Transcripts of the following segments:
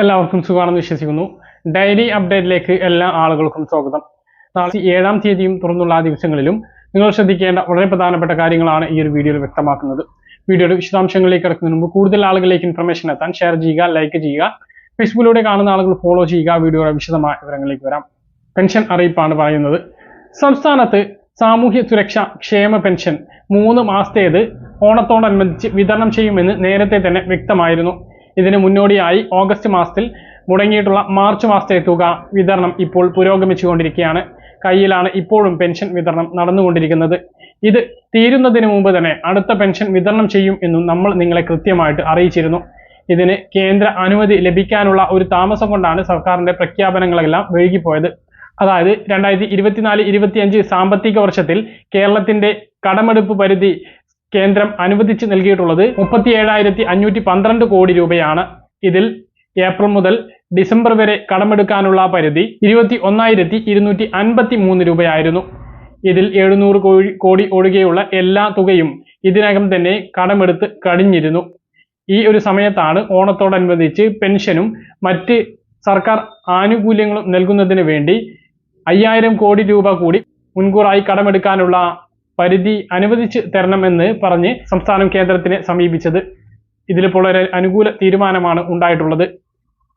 എല്ലാവർക്കും സുഖമാണെന്ന് വിശ്വസിക്കുന്നു. ഡയറി അപ്ഡേറ്റിലേക്ക് എല്ലാ ആളുകൾക്കും സ്വാഗതം. നാളെ ഏഴാം തീയതിയും തുറന്നുള്ള ആ ദിവസങ്ങളിലും നിങ്ങൾ ശ്രദ്ധിക്കേണ്ട വളരെ പ്രധാനപ്പെട്ട കാര്യങ്ങളാണ് ഈ ഒരു വീഡിയോയിൽ വ്യക്തമാക്കുന്നത്. വീഡിയോയുടെ വിശദാംശങ്ങളിലേക്ക് കിടക്കുന്നതിന് മുമ്പ് കൂടുതൽ ആളുകളിലേക്ക് ഇൻഫർമേഷൻ എത്താൻ ഷെയർ ചെയ്യുക ലൈക്ക് ചെയ്യുക. ഫേസ്ബുക്കിലൂടെ കാണുന്ന ആളുകൾ ഫോളോ ചെയ്യുക. വീഡിയോയുടെ വിശദമായ വിവരങ്ങളിലേക്ക് വരാം. പെൻഷൻ അറിയിപ്പാണ് പറയുന്നത്. സംസ്ഥാനത്ത് സാമൂഹ്യ സുരക്ഷ ക്ഷേമ പെൻഷൻ മൂന്ന് മാസത്തേത് ഓണത്തോടനുബന്ധിച്ച് വിതരണം ചെയ്യുമെന്ന് നേരത്തെ തന്നെ വ്യക്തമായിരുന്നു. ഇതിന് മുന്നോടിയായി ഓഗസ്റ്റ് മാസത്തിൽ മുടങ്ങിയിട്ടുള്ള മാർച്ച് മാസത്തെ തുക വിതരണം ഇപ്പോൾ പുരോഗമിച്ചുകൊണ്ടിരിക്കുകയാണ്. കയ്യിലാണ് ഇപ്പോഴും പെൻഷൻ വിതരണം നടന്നുകൊണ്ടിരിക്കുന്നത്. ഇത് തീരുന്നതിന് മുമ്പ് തന്നെ അടുത്ത പെൻഷൻ വിതരണം ചെയ്യും എന്നും നമ്മൾ നിങ്ങളെ കൃത്യമായിട്ട് അറിയിച്ചിരുന്നു. ഇതിന് കേന്ദ്ര അനുമതി ലഭിക്കാനുള്ള ഒരു താമസം കൊണ്ടാണ് സർക്കാരിന്റെ പ്രഖ്യാപനങ്ങളെല്ലാം വൈകിപ്പോയത്. അതായത് രണ്ടായിരത്തി ഇരുപത്തിനാല് ഇരുപത്തിയഞ്ച് സാമ്പത്തിക വർഷത്തിൽ കേരളത്തിന്റെ കടമെടുപ്പ് പരിധി കേന്ദ്രം അനുവദിച്ച് നൽകിയിട്ടുള്ളത് മുപ്പത്തി ഏഴായിരത്തി അഞ്ഞൂറ്റി പന്ത്രണ്ട് കോടി രൂപയാണ്. ഇതിൽ ഏപ്രിൽ മുതൽ ഡിസംബർ വരെ കടമെടുക്കാനുള്ള പരിധി ഇരുപത്തി ഒന്നായിരത്തി ഇരുന്നൂറ്റി അൻപത്തി മൂന്ന് രൂപയായിരുന്നു. ഇതിൽ എഴുന്നൂറ് കോടി കോടി ഒഴികെയുള്ള എല്ലാ തുകയും ഇതിനകം തന്നെ കടമെടുത്ത് കഴിഞ്ഞിരുന്നു. ഈ ഒരു സമയത്താണ് ഓണത്തോടനുബന്ധിച്ച് പെൻഷനും മറ്റ് സർക്കാർ ആനുകൂല്യങ്ങളും നൽകുന്നതിന് വേണ്ടി അയ്യായിരം കോടി രൂപ കൂടി മുൻകൂറായി കടമെടുക്കാനുള്ള പരിധി അനുവദിച്ച് തരണമെന്ന് പറഞ്ഞ് സംസ്ഥാനം കേന്ദ്രത്തിനെ സമീപിച്ചത്. ഇതിലിപ്പോൾ ഒരു അനുകൂല തീരുമാനമാണ് ഉണ്ടായിട്ടുള്ളത്.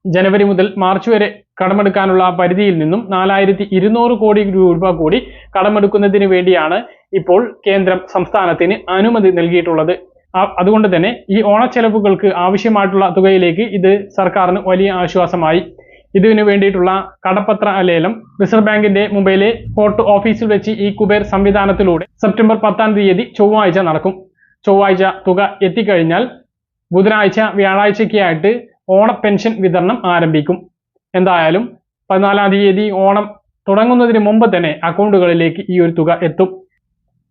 ജനുവരി മുതൽ മാർച്ച് വരെ കടമെടുക്കാനുള്ള പരിധിയിൽ നിന്നും നാലായിരത്തി ഇരുന്നൂറ് കോടി രൂപ കൂടി കടമെടുക്കുന്നതിന് വേണ്ടിയാണ് ഇപ്പോൾ കേന്ദ്രം സംസ്ഥാനത്തിന് അനുമതി നൽകിയിട്ടുള്ളത്. അതുകൊണ്ട് തന്നെ ഈ ഓണച്ചെലവുകൾക്ക് ആവശ്യമായിട്ടുള്ള തുകയിലേക്ക് ഇത് സർക്കാരിന് വലിയ ആശ്വാസമായി. ഇതിനു വേണ്ടിയിട്ടുള്ള കടപ്പത്ര ലേലം റിസർവ് ബാങ്കിന്റെ മുംബൈയിലെ ഫോർട്ട് ഓഫീസിൽ വെച്ച് ഈ കുബേർ സംവിധാനത്തിലൂടെ സെപ്റ്റംബർ പത്താം തീയതി ചൊവ്വാഴ്ച നടക്കും. ചൊവ്വാഴ്ച തുക എത്തിക്കഴിഞ്ഞാൽ ബുധനാഴ്ച വ്യാഴാഴ്ചയ്ക്കായിട്ട് ഓണ പെൻഷൻ വിതരണം ആരംഭിക്കും. എന്തായാലും പതിനാലാം തീയതി ഓണം തുടങ്ങുന്നതിന് മുമ്പ് തന്നെ അക്കൗണ്ടുകളിലേക്ക് ഈ ഒരു തുക എത്തും.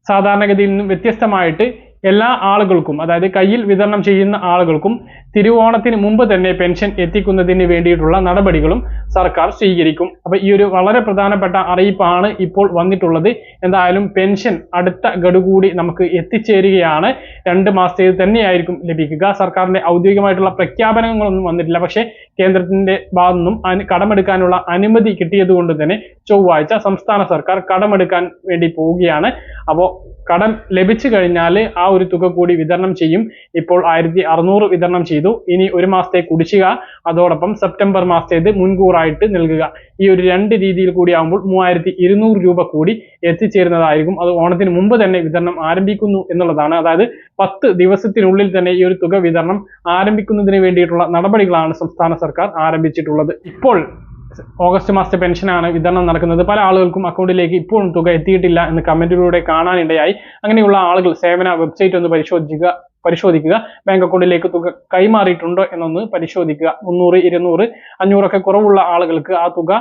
സാധാരണഗതിയിൽ നിന്നും വ്യത്യസ്തമായിട്ട് എല്ലാ ആളുകൾക്കും അതായത് കയ്യിൽ വിതരണം ചെയ്യുന്ന ആളുകൾക്കും തിരുവോണത്തിന് മുമ്പ് തന്നെ പെൻഷൻ എത്തിക്കുന്നതിന് വേണ്ടിയിട്ടുള്ള നടപടികളും സർക്കാർ സ്വീകരിക്കും. അപ്പൊ ഈ ഒരു വളരെ പ്രധാനപ്പെട്ട അറിയിപ്പാണ് ഇപ്പോൾ വന്നിട്ടുള്ളത്. എന്തായാലും പെൻഷൻ അടുത്ത ഗഡു കൂടി നമുക്ക് എത്തിച്ചേരുകയാണ്. രണ്ട് മാസത്തേത് തന്നെയായിരിക്കും ലഭിക്കുക. സർക്കാരിന്റെ ഔദ്യോഗികമായിട്ടുള്ള പ്രഖ്യാപനങ്ങളൊന്നും വന്നിട്ടില്ല. പക്ഷേ കേന്ദ്രത്തിന്റെ ഭാഗത്തു നിന്നും അനു- കടമെടുക്കാനുള്ള അനുമതി കിട്ടിയത് കൊണ്ട് തന്നെ ചൊവ്വാഴ്ച സംസ്ഥാന സർക്കാർ കടമെടുക്കാൻ വേണ്ടി പോവുകയാണ്. അപ്പോൾ കടം ലഭിച്ചു കഴിഞ്ഞാൽ ആ ഒരു തുക കൂടി വിതരണം ചെയ്യും. ഇപ്പോൾ ആയിരത്തി വിതരണം ചെയ്തു. ഇനി ഒരു മാസത്തെ കുടിശ്ശിക. അതോടൊപ്പം സെപ്റ്റംബർ മാസത്തേത് മുൻകൂറായിട്ട് നൽകുക. ഈ ഒരു രണ്ട് രീതിയിൽ കൂടി ആകുമ്പോൾ മൂവായിരത്തി ഇരുന്നൂറ് രൂപ കൂടി എത്തിച്ചേരുന്നതായിരിക്കും. അത് ഓണത്തിന് മുമ്പ് തന്നെ വിതരണം ആരംഭിക്കുന്നു എന്നുള്ളതാണ്. അതായത് പത്ത് ദിവസത്തിനുള്ളിൽ തന്നെ ഈ ഒരു തുക വിതരണം ആരംഭിക്കുന്നതിന് വേണ്ടിയിട്ടുള്ള നടപടികളാണ് സംസ്ഥാന സർക്കാർ ആരംഭിച്ചിട്ടുള്ളത്. ഇപ്പോൾ ഓഗസ്റ്റ് മാസത്തെ പെൻഷനാണ് വിതരണം നടക്കുന്നത്. പല ആളുകൾക്കും അക്കൗണ്ടിലേക്ക് ഇപ്പോഴും തുക എത്തിയിട്ടില്ല എന്ന് കമന്റിലൂടെ കാണാനിടയായി. അങ്ങനെയുള്ള ആളുകൾ സേവന വെബ്സൈറ്റ് ഒന്ന് പരിശോധിക്കുക. പരിശോധിക്കുക. ബാങ്ക് അക്കൗണ്ടിലേക്ക് തുക കൈമാറിയിട്ടുണ്ടോ എന്നൊന്ന് പരിശോധിക്കുക. മുന്നൂറ് ഇരുന്നൂറ് അഞ്ഞൂറൊക്കെ കുറവുള്ള ആളുകൾക്ക് ആ തുക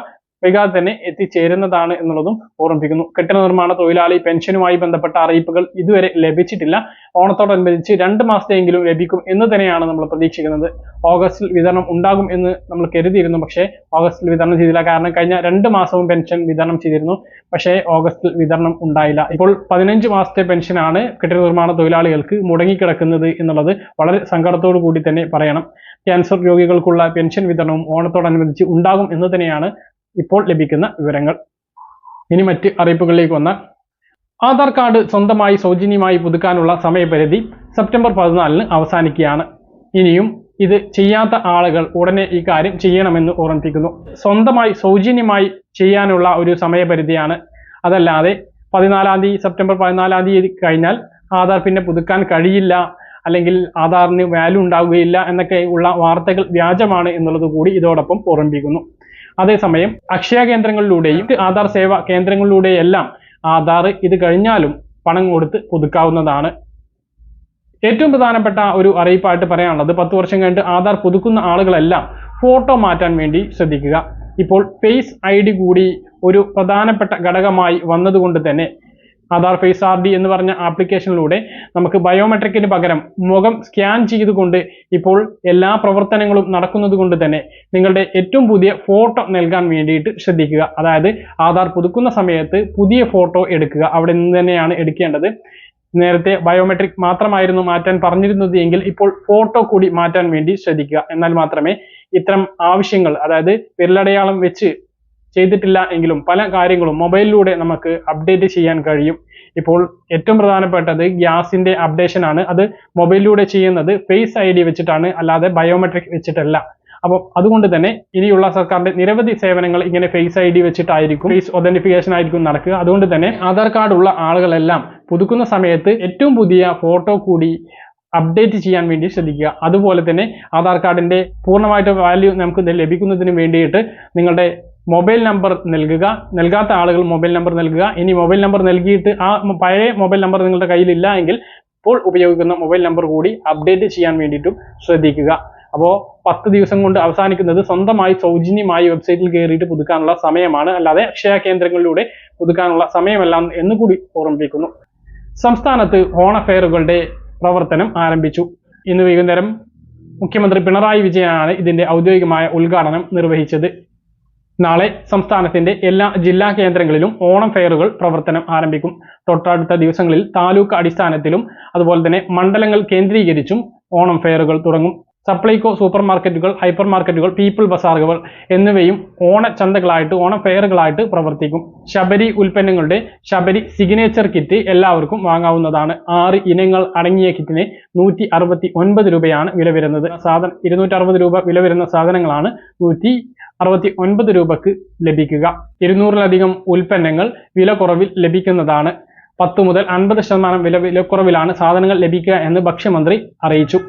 വൈകാതെ തന്നെ എത്തിച്ചേരുന്നതാണ് എന്നുള്ളതും ഓർമ്മിപ്പിക്കുന്നു. കെട്ടിട നിർമ്മാണ തൊഴിലാളി പെൻഷനുമായി ബന്ധപ്പെട്ട അറിയിപ്പുകൾ ഇതുവരെ ലഭിച്ചിട്ടില്ല. ഓണത്തോടനുബന്ധിച്ച് രണ്ട് മാസത്തെയെങ്കിലും ലഭിക്കും എന്ന് തന്നെയാണ് നമ്മൾ പ്രതീക്ഷിക്കുന്നത്. ഓഗസ്റ്റിൽ വിതരണം ഉണ്ടാകും എന്ന് നമ്മൾ കരുതിയിരുന്നു. പക്ഷേ ഓഗസ്റ്റിൽ വിതരണം ചെയ്തില്ല. കാരണം കഴിഞ്ഞ രണ്ട് മാസവും പെൻഷൻ വിതരണം ചെയ്തിരുന്നു. പക്ഷേ ഓഗസ്റ്റിൽ വിതരണം ഉണ്ടായില്ല. ഇപ്പോൾ പതിനഞ്ച് മാസത്തെ പെൻഷനാണ് കെട്ടിട നിർമ്മാണ തൊഴിലാളികൾക്ക് മുടങ്ങിക്കിടക്കുന്നത് എന്നുള്ളത് വളരെ സങ്കടത്തോടു കൂടി തന്നെ പറയണം. ക്യാൻസർ രോഗികൾക്കുള്ള പെൻഷൻ വിതരണവും ഓണത്തോടനുബന്ധിച്ച് ഉണ്ടാകും എന്ന് തന്നെയാണ് ഇപ്പോൾ ലഭിക്കുന്ന വിവരങ്ങൾ. ഇനി മറ്റ് അറിയിപ്പുകളിലേക്ക് വന്നാൽ ആധാർ കാർഡ് സ്വന്തമായി സൗജന്യമായി പുതുക്കാനുള്ള സമയപരിധി സെപ്റ്റംബർ പതിനാലിന് അവസാനിക്കുകയാണ്. ഇനിയും ഇത് ചെയ്യാത്ത ആളുകൾ ഉടനെ ഈ കാര്യം ചെയ്യണമെന്ന് ഓർമ്മിപ്പിക്കുന്നു. സ്വന്തമായി സൗജന്യമായി ചെയ്യാനുള്ള ഒരു സമയപരിധിയാണ്. അതല്ലാതെ പതിനാലാം തീയതി സെപ്റ്റംബർ പതിനാലാം തീയതി കഴിഞ്ഞാൽ ആധാർ പിന്നെ പുതുക്കാൻ കഴിയില്ല അല്ലെങ്കിൽ ആധാറിന് വാല്യൂ ഉണ്ടാവുകയില്ല എന്നൊക്കെ ഉള്ള വാർത്തകൾ വ്യാജമാണ് എന്നുള്ളത് കൂടി ഇതോടൊപ്പം ഓർമ്മിപ്പിക്കുന്നു. അതേസമയം അക്ഷയ കേന്ദ്രങ്ങളിലൂടെയും ആധാർ സേവാ കേന്ദ്രങ്ങളിലൂടെയെല്ലാം ആധാർ ഇത് കഴിഞ്ഞാലും പണം കൊടുത്ത് പുതുക്കാവുന്നതാണ്. ഏറ്റവും പ്രധാനപ്പെട്ട ഒരു അറിയിപ്പായിട്ട് പറയാനുള്ളത് പത്ത് വർഷം കഴിഞ്ഞിട്ട് ആധാർ പുതുക്കുന്ന ആളുകളെല്ലാം ഫോട്ടോ മാറ്റാൻ വേണ്ടി ശ്രദ്ധിക്കുക. ഇപ്പോൾ ഫേസ് ഐ ഡി കൂടി ഒരു പ്രധാനപ്പെട്ട ഘടകമായി വന്നതുകൊണ്ട് തന്നെ ആധാർ ഫേസ് ആർ ഡി എന്ന് പറഞ്ഞ ആപ്ലിക്കേഷനിലൂടെ നമുക്ക് ബയോമെട്രിക്കിന് പകരം മുഖം സ്കാൻ ചെയ്തുകൊണ്ട് ഇപ്പോൾ എല്ലാ പ്രവർത്തനങ്ങളും നടക്കുന്നത് കൊണ്ട് തന്നെ നിങ്ങളുടെ ഏറ്റവും പുതിയ ഫോട്ടോ നൽകാൻ വേണ്ടിയിട്ട് ശ്രദ്ധിക്കുക. അതായത് ആധാർ പുതുക്കുന്ന സമയത്ത് പുതിയ ഫോട്ടോ എടുക്കുക. അവിടെ നിന്ന് തന്നെയാണ് എടുക്കേണ്ടത്. നേരത്തെ ബയോമെട്രിക് മാത്രമായിരുന്നു മാറ്റാൻ പറഞ്ഞിരുന്നത് എങ്കിൽ ഇപ്പോൾ ഫോട്ടോ കൂടി മാറ്റാൻ വേണ്ടി ശ്രദ്ധിക്കുക. എന്നാൽ മാത്രമേ ഇത്തരം ആവശ്യങ്ങൾ അതായത് വിരലടയാളം വെച്ച് ചെയ്തിട്ടില്ല എങ്കിലും പല കാര്യങ്ങളും മൊബൈലിലൂടെ നമുക്ക് അപ്ഡേറ്റ് ചെയ്യാൻ കഴിയും. ഇപ്പോൾ ഏറ്റവും പ്രധാനപ്പെട്ടത് ഗ്യാസിന്റെ അപ്ഡേഷൻ ആണ്. അത് മൊബൈലിലൂടെ ചെയ്യുന്നത് ഫേസ് ഐ ഡി വെച്ചിട്ടാണ് അല്ലാതെ ബയോമെട്രിക് വെച്ചിട്ടല്ല. അപ്പോൾ അതുകൊണ്ട് തന്നെ ഇനിയുള്ള സർക്കാരിന്റെ നിരവധി സേവനങ്ങൾ ഇങ്ങനെ ഫേസ് ഐ ഡി വെച്ചിട്ടായിരിക്കും ഫേസ് ഒതന്റിഫിക്കേഷൻ ആയിരിക്കും നടക്കുക. അതുകൊണ്ട് തന്നെ ആധാർ കാർഡ് ഉള്ള ആളുകളെല്ലാം പുതുക്കുന്ന സമയത്ത് ഏറ്റവും പുതിയ ഫോട്ടോ കൂടി അപ്ഡേറ്റ് ചെയ്യാൻ വേണ്ടി ശ്രദ്ധിക്കുക. അതുപോലെ തന്നെ ആധാർ കാർഡിന്റെ പൂർണമായിട്ട് വാല്യൂ നമുക്ക് ലഭിക്കുന്നതിന് വേണ്ടിയിട്ട് നിങ്ങളുടെ മൊബൈൽ നമ്പർ നൽകുക. നൽകാത്ത ആളുകൾ മൊബൈൽ നമ്പർ നൽകുക. ഇനി മൊബൈൽ നമ്പർ നൽകിയിട്ട് ആ പഴയ മൊബൈൽ നമ്പർ നിങ്ങളുടെ കയ്യിലില്ല എങ്കിൽ ഇപ്പോൾ ഉപയോഗിക്കുന്ന മൊബൈൽ നമ്പർ കൂടി അപ്ഡേറ്റ് ചെയ്യാൻ വേണ്ടിയിട്ടും ശ്രദ്ധിക്കുക. അപ്പോൾ പത്ത് ദിവസം കൊണ്ട് അവസാനിക്കുന്നത് സ്വന്തമായി സൗജന്യമായി വെബ്സൈറ്റിൽ കയറിയിട്ട് പുതുക്കാനുള്ള സമയമാണ്. അല്ലാതെ അക്ഷയ കേന്ദ്രങ്ങളിലൂടെ പുതുക്കാനുള്ള സമയമല്ല എന്ന് കൂടി ഓർമ്മിപ്പിക്കുന്നു. സംസ്ഥാനത്ത് ഓണഫെയറുകളുടെ പ്രവർത്തനം ആരംഭിച്ചു. ഇന്ന് വൈകുന്നേരം മുഖ്യമന്ത്രി പിണറായി വിജയനാണ് ഇതിന്റെ ഔദ്യോഗികമായ ഉദ്ഘാടനം നിർവഹിച്ചത്. നാളെ സംസ്ഥാനത്തിന്റെ എല്ലാ ജില്ലാ കേന്ദ്രങ്ങളിലും ഓണം ഫെയറുകൾ പ്രവർത്തനം ആരംഭിക്കും. തൊട്ടടുത്ത ദിവസങ്ങളിൽ താലൂക്ക് അടിസ്ഥാനത്തിലും അതുപോലെ തന്നെ മണ്ഡലങ്ങൾ കേന്ദ്രീകരിച്ചും ഓണം ഫെയറുകൾ തുടങ്ങും. സപ്ലൈകോ സൂപ്പർ മാർക്കറ്റുകൾ ഹൈപ്പർ മാർക്കറ്റുകൾ പീപ്പിൾ ബസാറുകൾ എന്നിവയും ഓണ ചന്തകളായിട്ട് ഓണ ഫെയറുകളായിട്ട് പ്രവർത്തിക്കും. ശബരി ഉൽപ്പന്നങ്ങളുടെ ശബരി സിഗ്നേച്ചർ കിറ്റ് എല്ലാവർക്കും വാങ്ങാവുന്നതാണ്. ആറ് ഇനങ്ങൾ അടങ്ങിയ കിറ്റിന് നൂറ്റി അറുപത്തി ഒൻപത് രൂപയാണ് വില വരുന്നത്. സാധനം ഇരുന്നൂറ്ററുപത് രൂപ വില വരുന്ന സാധനങ്ങളാണ് നൂറ്റി അറുപത്തി ഒൻപത് രൂപക്ക് ലഭിക്കുക. ഇരുന്നൂറിലധികം ഉൽപ്പന്നങ്ങൾ വില കുറവിൽ ലഭിക്കുന്നതാണ്. പത്ത് മുതൽ അൻപത് ശതമാനം വില വിലക്കുറവിലാണ് സാധനങ്ങൾ ലഭിക്കുക എന്ന് ഭക്ഷ്യമന്ത്രി അറിയിച്ചു.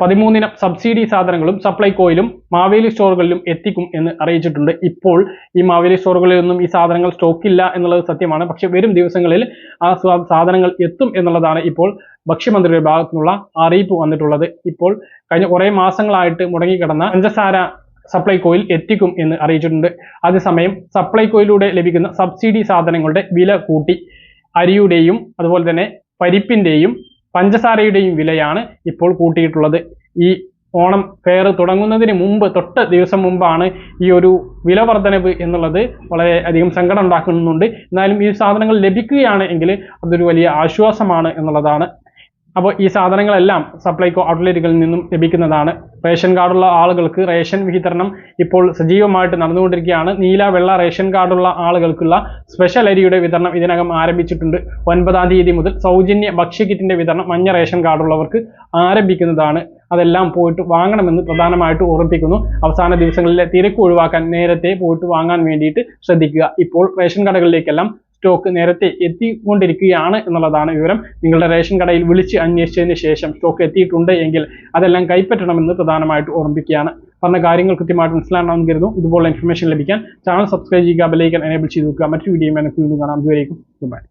പതിമൂന്നിനം സബ്സിഡി സാധനങ്ങളും സപ്ലൈകോയിലും മാവേലി സ്റ്റോറുകളിലും എത്തിക്കും എന്ന് അറിയിച്ചിട്ടുണ്ട്. ഇപ്പോൾ ഈ മാവേലി സ്റ്റോറുകളിലൊന്നും ഈ സാധനങ്ങൾ സ്റ്റോക്കില്ല എന്നുള്ളത് സത്യമാണ്. പക്ഷെ വരും ദിവസങ്ങളിൽ ആ സാധനങ്ങൾ എത്തും എന്നുള്ളതാണ് ഇപ്പോൾ ഭക്ഷ്യമന്ത്രിയുടെ ഭാഗത്തു നിന്നുള്ള അറിയിപ്പ് വന്നിട്ടുള്ളത്. ഇപ്പോൾ കഴിഞ്ഞ കുറേ മാസങ്ങളായിട്ട് മുടങ്ങിക്കിടന്ന പഞ്ചസാര സപ്ലൈകോയിൽ എത്തിക്കും എന്ന് അറിയിച്ചിട്ടുണ്ട്. അതേസമയം സപ്ലൈകോയിലൂടെ ലഭിക്കുന്ന സബ്സിഡി സാധനങ്ങളുടെ വില കൂട്ടി അരിയുടെയും അതുപോലെ തന്നെ പരിപ്പിന്റെയും പഞ്ചസാരയുടെയും വിലയാണ് ഇപ്പോൾ കൂട്ടിയിട്ടുള്ളത്. ഈ ഓണം ഫെയർ തുടങ്ങുന്നതിന് മുമ്പ് തൊട്ട് ദിവസം മുമ്പാണ് ഈ ഒരു വില വർധനവ് എന്നുള്ളത് വളരെ അധികം സങ്കടം ഉണ്ടാക്കുന്നുണ്ട്. എന്നാലും ഈ സാധനങ്ങൾ ലഭിക്കുകയാണ് എങ്കിൽ അതൊരു വലിയ ആശ്വാസമാണ് എന്നുള്ളതാണ് അപ്പോൾ ഈ സാധനങ്ങളെല്ലാം സപ്ലൈകോ ഔട്ട്ലെറ്റുകളിൽ നിന്നും ലഭിക്കുന്നതാണ്. റേഷൻ കാർഡുള്ള ആളുകൾക്ക് റേഷൻ വിതരണം ഇപ്പോൾ സജീവമായിട്ട് നടന്നുകൊണ്ടിരിക്കുകയാണ്. നീല വെള്ള റേഷൻ കാർഡുള്ള ആളുകൾക്കുള്ള സ്പെഷ്യൽ അരിയുടെ വിതരണം ഇതിനകം ആരംഭിച്ചിട്ടുണ്ട്. ഒൻപതാം തീയതി മുതൽ സൗജന്യ ഭക്ഷ്യക്കിറ്റിന്റെ വിതരണം മഞ്ഞ റേഷൻ കാർഡുള്ളവർക്ക് ആരംഭിക്കുന്നതാണ്. അതെല്ലാം പോയിട്ട് വാങ്ങണമെന്ന് പ്രധാനമായിട്ട് ഓർമ്മിപ്പിക്കുന്നു. അവസാന ദിവസങ്ങളിലെ തിരക്ക് ഒഴിവാക്കാൻ നേരത്തെ പോയിട്ട് വാങ്ങാൻ വേണ്ടിയിട്ട് ശ്രദ്ധിക്കുക. ഇപ്പോൾ റേഷൻ കടകളിലേക്കെല്ലാം സ്റ്റോക്ക് നേരത്തെ എത്തിക്കൊണ്ടിരിക്കുകയാണ് എന്നുള്ളതാണ് വിവരം. നിങ്ങളുടെ റേഷൻ കടയിൽ വിളിച്ച് അന്വേഷിച്ചതിന് ശേഷം സ്റ്റോക്ക് എത്തിയിട്ടുണ്ട് എങ്കിൽ അതെല്ലാം കൈപ്പറ്റണമെന്ന് പ്രധാനമായിട്ട് ഓർമ്മിപ്പിക്കുകയാണ്. പറഞ്ഞ കാര്യങ്ങൾ കൃത്യമായിട്ട് മനസ്സിലാണെന്ന് കരുതുന്നു. ഇതുപോലുള്ള ഇൻഫർമേഷൻ ലഭിക്കാൻ ചാനൽ സബ്സ്ക്രൈബ് ചെയ്യുക ബെലൈക്കൻ എനേബിൾ ചെയ്ത് വെക്കുക. മറ്റു വീഡിയോ കാണാം. ഇതുവരേക്കും ബൈ